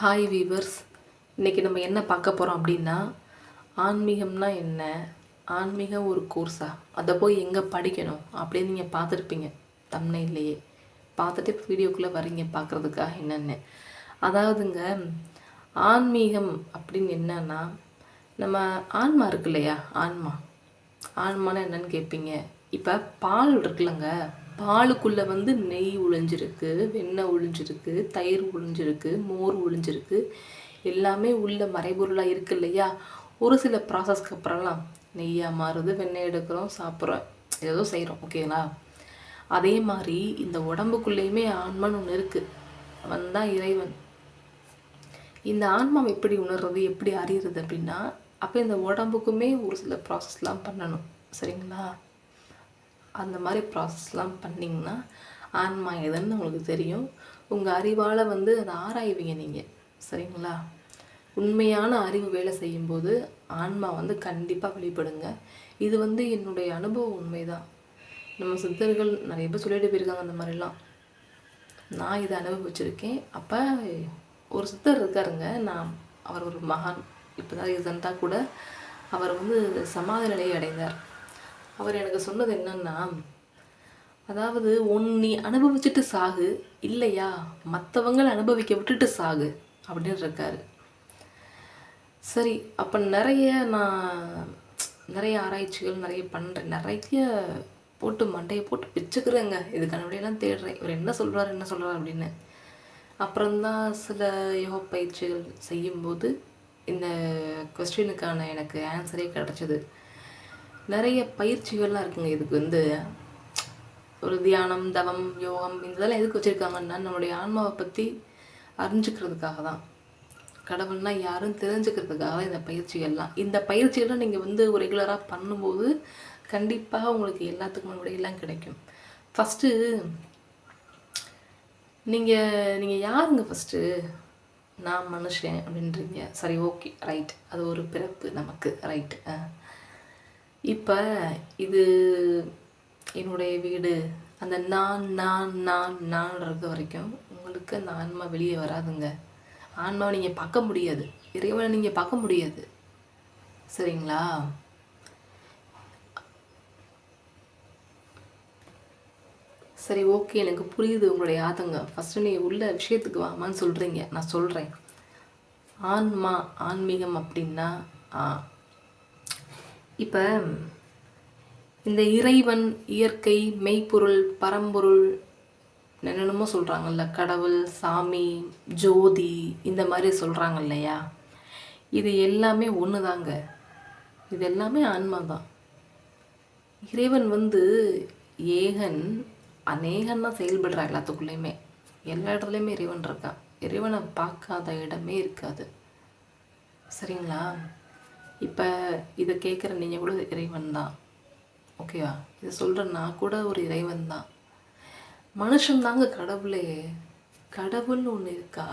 Hi viewers இன்றைக்கி நம்ம என்ன பார்க்க போகிறோம் அப்படின்னா ஆன்மீகம்னா என்ன? ஆன்மீகம் ஒரு கோர்ஸா அதை போய் எங்கே படிக்கணும்? அப்படின்னு நீங்கள் பார்த்துருப்பீங்க. இல்லையே பார்த்துட்டு வீடியோக்குள்ளே வரீங்க பார்க்குறதுக்காக என்னென்னு. அதாவதுங்க ஆன்மீகம் அப்படின்னு என்னன்னா நம்ம ஆன்மா இருக்கு இல்லையா? ஆன்மா. ஆன்மானா என்னன்னு கேட்பீங்க. இப்போ பால் இருக்குல்லங்க. பாலுக்குள்ளே வந்து நெய் உழிஞ்சிருக்கு வெண்ணெய் உழிஞ்சிருக்கு தயிர் உழிஞ்சிருக்கு மோர் உழிஞ்சிருக்கு. எல்லாமே உள்ள மறைபொருளாக இருக்கு இல்லையா? ஒரு சில ப்ராசஸ்க்கு அப்புறம்லாம் நெய்யாக மாறுது வெண்ணெய் எடுக்கிறோம் சாப்பிட்றோம். ஏதோ செய்கிறோம் ஓகேங்களா அதே மாதிரி இந்த உடம்புக்குள்ளேயுமே ஆன்மான்னு ஒன்று இருக்குது அவன் தான் இறைவன். இந்த ஆன்மாவை எப்படி உணர்றது எப்படி அறியறது அப்படின்னா அப்போ இந்த உடம்புக்குமே ஒரு சில ப்ராசஸ்லாம் பண்ணணும். சரிங்களா? அந்த மாதிரி ப்ராசஸ்லாம் பண்ணிங்கன்னா ஆன்மா எதுன்னு உங்களுக்கு தெரியும். உங்கள் அறிவால் வந்து அதை ஆராய்வீங்க நீங்கள் சரிங்களா? உண்மையான அறிவு வேலை செய்யும்போது ஆன்மா வந்து கண்டிப்பாக வெளிப்படுங்க. இது வந்து என்னுடைய அனுபவம் உண்மைதான். நம்ம சித்தர்கள் நிறைய பேர் சொல்லிட்டு போயிருக்காங்க அந்த மாதிரிலாம். நான் இதை அனுபவிச்சிருக்கேன். அப்போ ஒரு சித்தர் இருக்காருங்க. நான் அவர் ஒரு மகான். இப்போ தான் ரீசெண்டாக கூட அவர் வந்து சமாதி நிலையை அடைந்தார். அவர் எனக்கு சொன்னது என்னன்னா அதாவது ஒன் நீ அனுபவிச்சுட்டு சாகு இல்லையா? மற்றவங்களை அனுபவிக்க விட்டுட்டு சாகு அப்படின்னு இருக்காரு. சரி அப்போ நிறைய நான் நிறைய ஆராய்ச்சிகள் நிறைய பண்ணுறேன் நிறைய போட்டு மண்டையை போட்டு பிச்சுக்கிறேங்க இதுக்கான விடையெல்லாம் தேடுறேன். இவர் என்ன சொல்கிறாரு என்ன சொல்கிறார் அப்படின்னு. அப்புறம்தான் சில யோகா பயிற்சிகள் செய்யும்போது இந்த கொஸ்டினுக்கான எனக்கு ஆன்சரே கிடச்சிது. நிறைய பயிற்சிகள்லாம் இருக்குங்க. இதுக்கு வந்து ஒரு தியானம் தவம் யோகம் இதெல்லாம் எதுக்கு வச்சுருக்காங்கன்னா நம்மளுடைய ஆன்மாவை பற்றி அறிஞ்சுக்கிறதுக்காக தான். கடவுள்னா யாரும் தெரிஞ்சுக்கிறதுக்காக தான் இந்த பயிற்சிகள்லாம். இந்த பயிற்சிகள்லாம் நீங்கள் வந்து ரெகுலராக பண்ணும்போது கண்டிப்பாக உங்களுக்கு எல்லாத்துக்கும் விடையெல்லாம் கிடைக்கும். ஃபஸ்ட்டு நீங்கள் நீங்கள் யாருங்க ஃபஸ்ட்டு நான் மனுஷன் அப்படின்றீங்க. சரி ஓகே ரைட் அது ஒரு பிறப்பு நமக்கு ரைட் இப்போ இது என்னுடைய வீடு. அந்த நான் நான் நான் நான் இருக்க வரைக்கும் உங்களுக்கு அந்த ஆன்மா வெளியே வராதுங்க. ஆன்மாவை நீங்கள் பார்க்க முடியாது. இறைவனை நீங்கள் பார்க்க முடியாது. சரிங்களா? சரி ஓகே. எனக்கு புரியுது உங்களுடைய ஆதங்கம். ஃபஸ்ட்டு நீ உள்ள விஷயத்துக்கு வாமான்னு சொல்கிறீங்க நான் சொல்கிறேன் ஆன்மா ஆன்மீகம் அப்படின்னா இப்போ இந்த இறைவன் இயற்கை மெய்ப்பொருள் பரம்பொருள் என்னென்னமோ சொல்கிறாங்கல்ல கடவுள் சாமி ஜோதி இந்த மாதிரி சொல்கிறாங்க இல்லையா இது எல்லாமே ஒன்று தாங்க இது எல்லாமே ஆன்மா தான் இறைவன் வந்து ஏகன் அநேகன் தான் செயல்படுறா எல்லாத்துக்குள்ளேயுமே. எல்லா இடத்துலையுமே இறைவன் இருக்கான் இறைவனை பார்க்காத இடமே இருக்காது. சரிங்களா? இப்போ இதை கேட்குற நீங்கள் கூட இறைவன் தான். ஓகேவா இதை சொல்கிற நான் கூட ஒரு இறைவன் தான். மனுஷன்தாங்க கடவுளே. கடவுள் ஒன்று இருக்கா?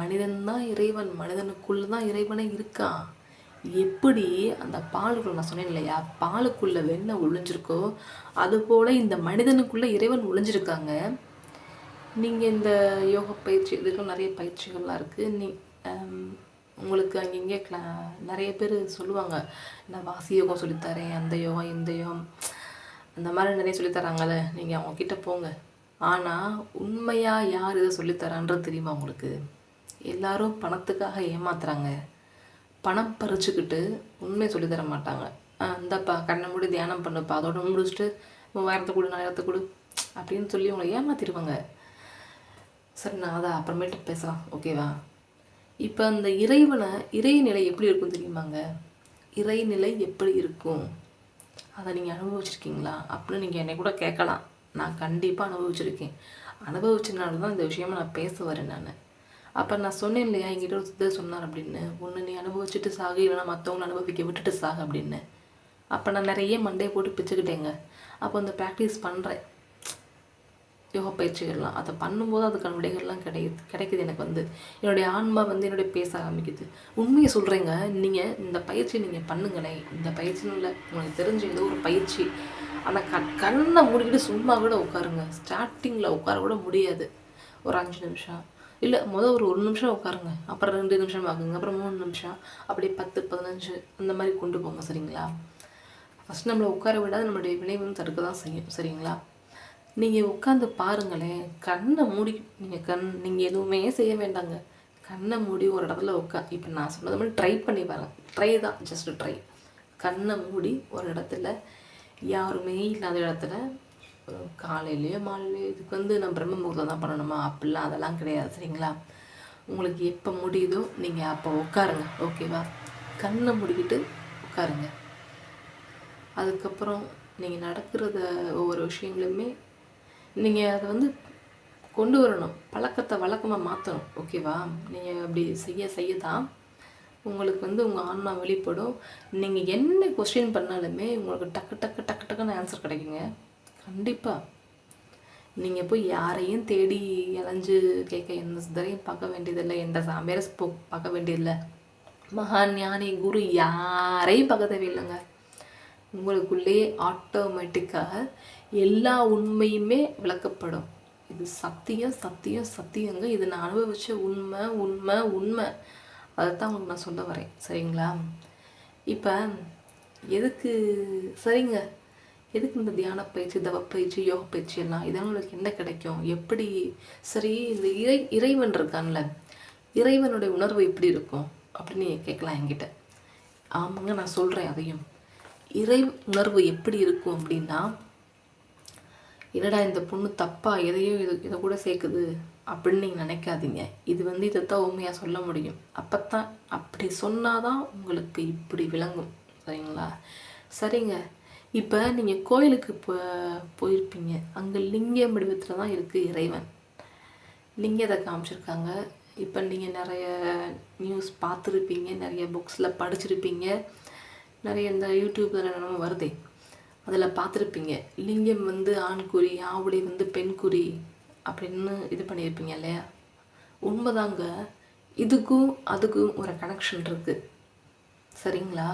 மனிதன்தான் இறைவன். மனிதனுக்குள்ளே தான் இறைவனே இருக்கான் எப்படி அந்த பாலுக்குள்ள நான் சொன்னேன் இல்லையா? பாலுக்குள்ள வெண்ணெய் ஒளிஞ்சிருக்கோ அதுபோல் இந்த மனிதனுக்குள்ளே இறைவன் ஒளிஞ்சிருக்காங்க. நீங்கள் இந்த யோக பயிற்சி இதுக்கும் நிறைய பயிற்சிகள்லாம் இருக்குது நீ உங்களுக்கு அங்கங்கே கிளா நிறைய பேர் சொல்லுவாங்க நான் வாசி யோகம் சொல்லித்தரேன் அந்த யோகம் இந்த யோகம். அந்த மாதிரி நிறைய சொல்லித்தராங்கல்ல நீங்கள் அவங்கக்கிட்ட போங்க. ஆனால் உண்மையாக யார் இதை சொல்லித்தரான்றது தெரியுமா உங்களுக்கு? எல்லாரும் பணத்துக்காக ஏமாத்துறாங்க. பணம் பறிச்சுக்கிட்டு உண்மையை சொல்லித்தர மாட்டாங்க. இந்தப்பா கண்ணை மூடி தியானம் பண்ணுப்பா அதோட முடிச்சுட்டு மூவாயிரத்தை கொடு நாலாயிரத்தை கொடு அப்படின்னு சொல்லி உங்களை ஏமாத்திடுவாங்க. சரி நான் அதை அப்புறமேட்டு பேசலாம். ஓகேவா? இப்போ அந்த இறைவனை இறைநிலை எப்படி இருக்கும் தெரியுமாங்க? இறைநிலை எப்படி இருக்கும்? அதை நீங்கள் அனுபவிச்சிருக்கீங்களா? அப்படின்னு நீங்கள் என்னை கூட கேட்கலாம். நான் கண்டிப்பாக அனுபவிச்சிருக்கேன். அனுபவிச்சனால தான் இந்த விஷயமா நான் பேச வரேன் நான். அப்போ நான் சொன்னேன் இல்லையா? என்கிட்ட ஒரு சித்தர் சொன்னார் அப்படின்னு. ஒன்று நீ அனுபவிச்சுட்டு சாகு இல்லைனா மற்றவங்களை அனுபவிக்க விட்டுட்டு சாகு அப்படின்னு. அப்போ நான் நிறைய மண்டையை போட்டு பிச்சுக்கிட்டேங்க. அப்போ அந்த ப்ராக்டிஸ் பண்ணுறேன் யோகா பயிற்சிகள்லாம் அதை பண்ணும்போது அதுக்கான விடைகள்லாம் கிடைக்குது கிடைக்குது எனக்கு வந்து. என்னுடைய ஆன்மா வந்து என்னுடைய பேச ஆரம்பிக்குது. உண்மையை சொல்கிறேங்க நீங்கள் இந்த பயிற்சி நீங்கள் பண்ணுங்களேன். இந்த பயிற்சியில் உங்களுக்கு தெரிஞ்ச ஏதோ ஒரு பயிற்சி. அந்த கண் கண்ணை மூடிக்கிட்டு சும்மா கூட உட்காருங்க. ஸ்டார்டிங்கில் உட்கார கூட முடியாது. ஒரு அஞ்சு நிமிஷம். இல்லை முதல் ஒரு ஒரு நிமிஷம் உட்காருங்க. அப்புறம் ரெண்டு நிமிஷம் ஆகுங்க. அப்புறம் மூணு நிமிஷம். அப்படியே பத்து பதினஞ்சு அந்த மாதிரி கொண்டு போங்க. சரிங்களா? ஃபஸ்ட் நம்மளை உட்கார விடாது. நம்மளுடைய வினை தடுக்க தான் செய்யும். சரிங்களா? நீங்கள் உட்காந்து பாருங்களேன். கண்ணை மூடி நீங்கள் கண் நீங்கள் எதுவுமே செய்ய வேண்டாங்க. கண்ணை மூடி ஒரு இடத்துல உட்கா இப்போ நான் சொன்னது மாதிரி ட்ரை பண்ணி பாருங்க. ட்ரை தான் ஜஸ்ட் ட்ரை கண்ணை மூடி ஒரு இடத்துல யாருமே இல்லாத இடத்துல காலையிலேயோ மாலையிலேயோ இதுக்கு வந்து நான் பிரம்ம முகூர்த்தம் தான் பண்ணணுமா? அப்படிலாம் அதெல்லாம் கிடையாது சரிங்களா? உங்களுக்கு எப்போ முடியுதோ நீங்கள் அப்போ உட்காருங்க ஓகேவா கண்ணை மூடிக்கிட்டு உட்காருங்க. அதுக்கப்புறம் நீங்கள் நடக்கிறத ஒவ்வொரு விஷயங்களுமே நீங்கள் அதை வந்து கொண்டு வரணும். பழக்கத்தை வழக்கமாக மாற்றணும் ஓகேவா நீங்கள் அப்படி செய்ய செய்ய தான் உங்களுக்கு வந்து உங்கள் ஆன்மா வெளிப்படும். நீங்கள் என்ன கொஸ்டின் பண்ணாலுமே உங்களுக்கு டக்கு டக்கு டக்கு டக்குன்னு ஆன்சர் கிடைக்குங்க. கண்டிப்பாக நீங்கள் போய் யாரையும் தேடி அலைஞ்சு கேட்க எந்த சித்தரையும் பார்க்க வேண்டியதில்லை. எந்த சாமியாரை போ பார்க்க வேண்டியதில்லை. மகான் ஞானி குரு யாரையும் பார்க்க தேவையில்லைங்க. உங்களுக்குள்ளேயே ஆட்டோமேட்டிக்காக எல்லா உண்மையுமே விளக்கப்படும். இது சத்தியம் சத்தியம் சத்தியங்க. இது நான் அனுபவிச்ச உண்மை உண்மை உண்மை. அதைத்தான் உங்களுக்கு நான் சொல்ல வரேன். சரிங்களா? இப்போ எதுக்கு சரிங்க. எதுக்கு இந்த தியான பயிற்சி தவ பயிற்சி யோக பயிற்சி எல்லாம்? இதனால் உங்களுக்கு என்ன கிடைக்கும்? எப்படி? சரி இந்த இறை இறைவன் இருக்கான்ல. இறைவனுடைய உணர்வு எப்படி இருக்கும்? அப்படின்னு நீங்கள் கேட்கலாம் என்கிட்ட. ஆமாங்க நான் சொல்கிறேன் அதையும். இறை உணர்வு எப்படி இருக்கும் அப்படின்னா என்னடா இந்த பொண்ணு தப்பாக எதையோ இது இதை கூட சேர்க்குது அப்படின்னு நீங்கள் நினைக்காதீங்க. இது வந்து இதைத்தான் உண்மையாக சொல்ல முடியும். அப்போத்தான் அப்படி சொன்னால் தான் உங்களுக்கு இப்படி விளங்கும். சரிங்களா? சரிங்க. இப்போ நீங்கள் கோயிலுக்கு போ போயிருப்பீங்க. அங்கே லிங்க வடிவத்தில் தான் இருக்குது இறைவன். லிங்கத்தை காமிச்சிருக்காங்க. இப்போ நீங்கள் நிறைய நியூஸ் பார்த்துருப்பீங்க நிறைய புக்ஸில் படிச்சிருப்பீங்க. நிறைய இந்த யூடியூப் என்னமோ வருதே. அதில் பார்த்துருப்பீங்க. லிங்கம் வந்து ஆண்குறி ஆவுடை வந்து பெண்குறி அப்படின்னு இது பண்ணியிருப்பீங்க இல்லையா? உண்மைதாங்க. இதுக்கும் அதுக்கும் ஒரு கனெக்ஷன் இருக்குது சரிங்களா?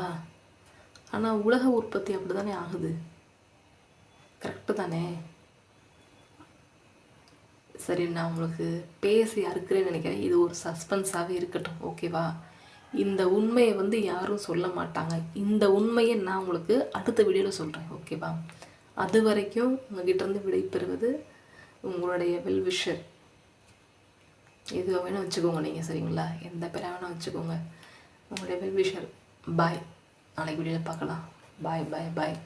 ஆனால் உலக உற்பத்தி அப்படி தானே ஆகுது? கரெக்டு தானே? சரி நான் உங்களுக்கு பேசி அறுக்கிறேன்னு நினைக்கிறேன். இது ஒரு சஸ்பென்ஸாகவே இருக்கட்டும். ஓகேவா இந்த உண்மையை வந்து யாரும் சொல்ல மாட்டாங்க. இந்த உண்மையை நான் உங்களுக்கு அடுத்த வீடியோவில் சொல்கிறேன் ஓகேவா அது வரைக்கும் உங்ககிட்டருந்து விடைபெறுவது விடை பெறுவது உங்களுடைய வெல்விஷர் எதுவாக வேணால் வச்சுக்கோங்க நீங்கள் சரிங்களா? எந்த பேராக வேணால் வச்சுக்கோங்க. உங்களுடைய வெல்விஷர் பாய் நாளைக்கு வீடியோவில் பார்க்கலாம். பாய் பாய் பாய்